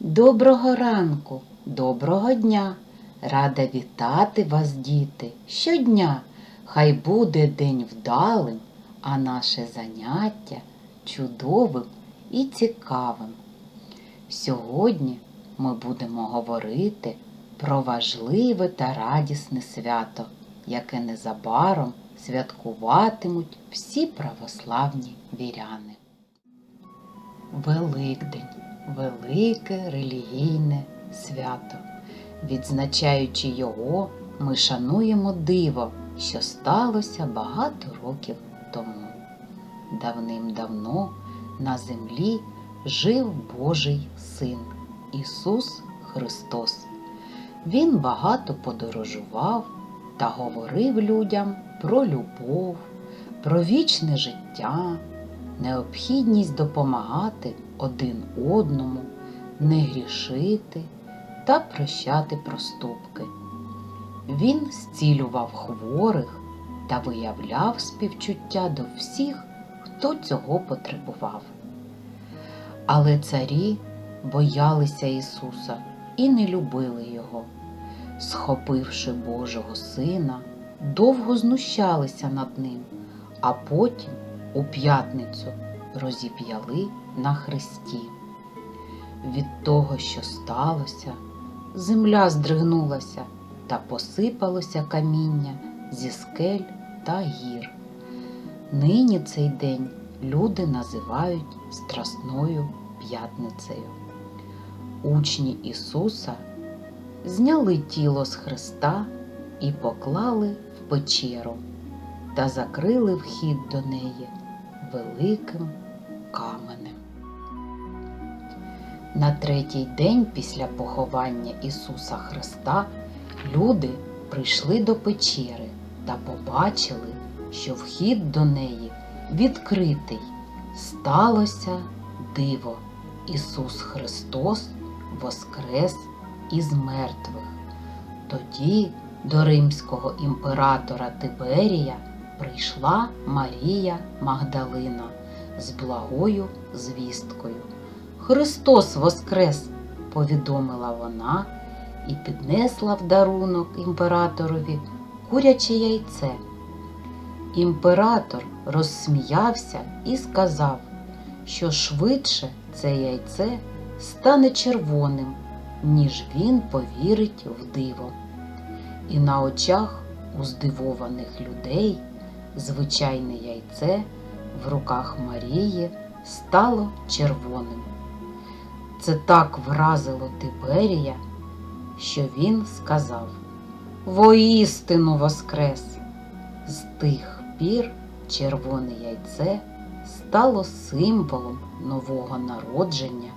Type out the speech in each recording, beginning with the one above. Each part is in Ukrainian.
Доброго ранку, доброго дня. Рада вітати вас, діти, щодня. Хай буде день вдалим, а наше заняття чудовим і цікавим. Сьогодні ми будемо говорити про важливе та радісне свято, яке незабаром святкуватимуть всі православні віряни. Великдень велике релігійне свято. Відзначаючи його, ми шануємо диво, що сталося багато років тому. Давним-давно на землі жив Божий Син Ісус Христос. Він багато подорожував та говорив людям про любов, про вічне життя, необхідність допомагати один одному, не грішити та прощати проступки. Він зцілював хворих та виявляв співчуття до всіх, хто цього потребував. Але царі боялися Ісуса і не любили Його. Схопивши Божого Сина, довго знущалися над ним, а потім у п'ятницю розіп'яли на хресті. Від того, що сталося, земля здригнулася та посипалося каміння зі скель та гір. Нині цей день люди називають Страсною п'ятницею. Учні Ісуса зняли тіло з хреста і поклали в печеру та закрили вхід до неї великим каменем. На третій день після поховання Ісуса Христа люди прийшли до печери та побачили, що вхід до неї відкритий. Сталося диво. Ісус Христос воскрес із мертвих. Тоді до римського імператора Тиберія прийшла Марія Магдалина з благою звісткою. Христос Воскрес! повідомила вона і піднесла в дарунок імператорові куряче яйце. Імператор розсміявся і сказав, що швидше це яйце стане червоним, ніж він повірить в диво. І на очах у здивованих людей звичайне яйце в руках Марії стало червоним. Це так вразило Тиберія, що він сказав Воістину воскрес! З тих пір червоне яйце стало символом нового народження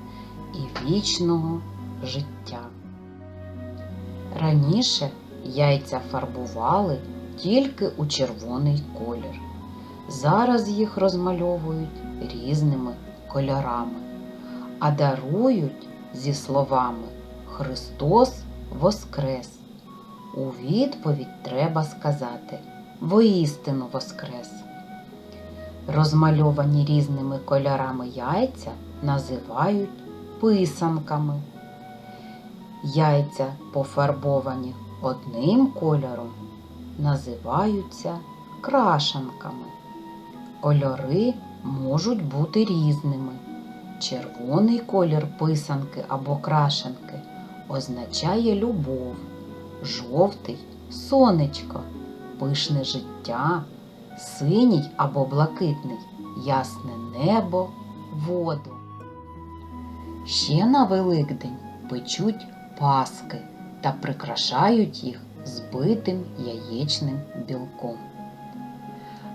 і вічного життя. Раніше яйця фарбували тільки у червоний колір. Зараз їх розмальовують різними кольорами, а дарують зі словами Христос Воскрес. У відповідь треба сказати воістину Воскрес. Розмальовані різними кольорами яйця називають писанками. Яйця пофарбовані одним кольором називаються крашанками. Кольори можуть бути різними. Червоний колір писанки або крашанки означає любов, жовтий сонечко, пишне життя, синій або блакитний ясне небо, воду. Ще на Великдень печуть паски та прикрашають їх збитим яєчним білком.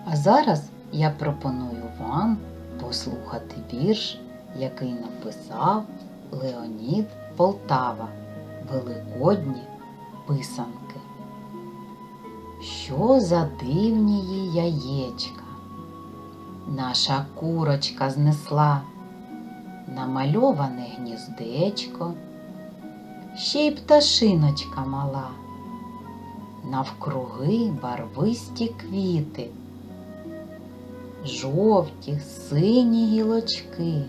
А зараз я пропоную вам послухати вірш, який написав Леонід Полтава Великодні писанки. Що за дивні яєчка? Наша курочка знесла намальоване гніздечко, ще й пташиночка мала, навкруги барвисті квіти, жовті, сині гілочки,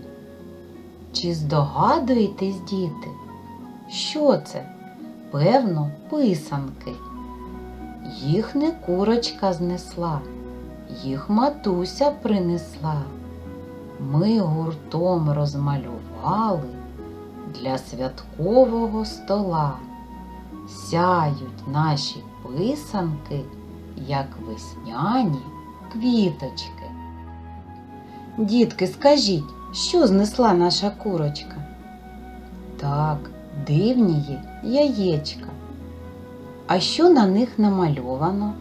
Чи здогадуєтесь, діти? Що це? Певно, писанки. Їх не курочка знесла, їх матуся принесла. Ми гуртом розмалювали для святкового стола. Сяють наші писанки, як весняні квіточки. Дітки, скажіть, що знесла наша курочка? Так, дивні є яєчка. А що на них намальовано?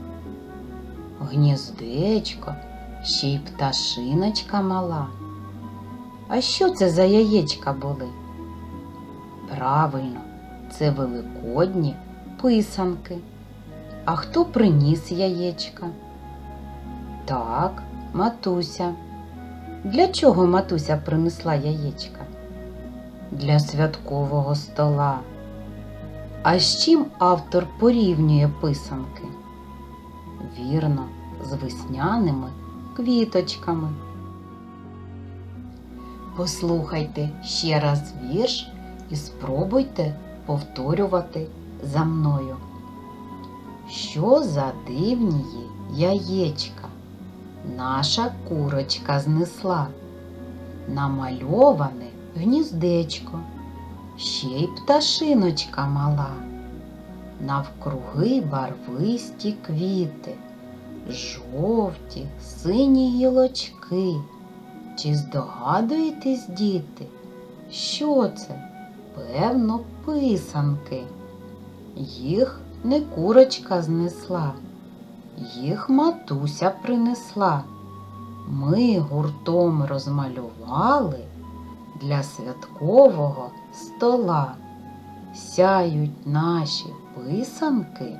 Гніздечко, ще й пташиночка мала. А що це за яєчка були? Правильно, це великодні писанки. А хто приніс яєчка? Так, матуся. Для чого матуся принесла яєчка? Для святкового стола. А з чим автор порівнює писанки? Вірно, з весняними квіточками. Послухайте ще раз вірш і спробуйте повторювати за мною. Що за дивні яєчка наша курочка знесла? Намальоване гніздечко, ще й пташиночка мала. Навкруги барвисті квіти, жовті, сині гілочки. Чи здогадуєтесь, діти, що це? Певно, писанки. Їх не курочка знесла, їх матуся принесла. Ми гуртом розмалювали для святкового стола. Сяють наші писанки,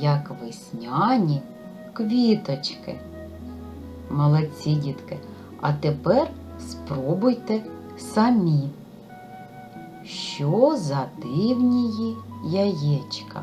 як весняні квіточки. Молодці, дітки, а тепер спробуйте самі. Що за дивні яєчка?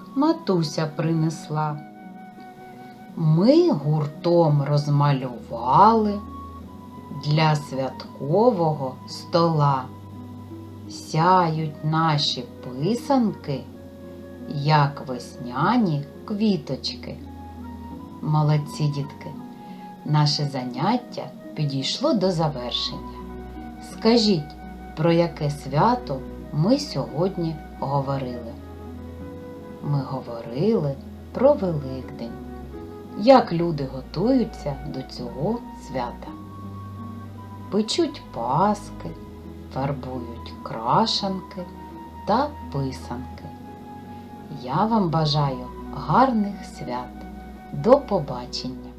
матуся принесла. Ми гуртом розмалювали для святкового стола. Сяють наші писанки, як весняні квіточки. Молодці дітки, наше заняття підійшло до завершення. Скажіть, про яке свято ми сьогодні говорили? Ми говорили про Великдень. Як люди готуються до цього свята? Печуть паски, фарбують крашанки та писанки. Я вам бажаю гарних свят. До побачення!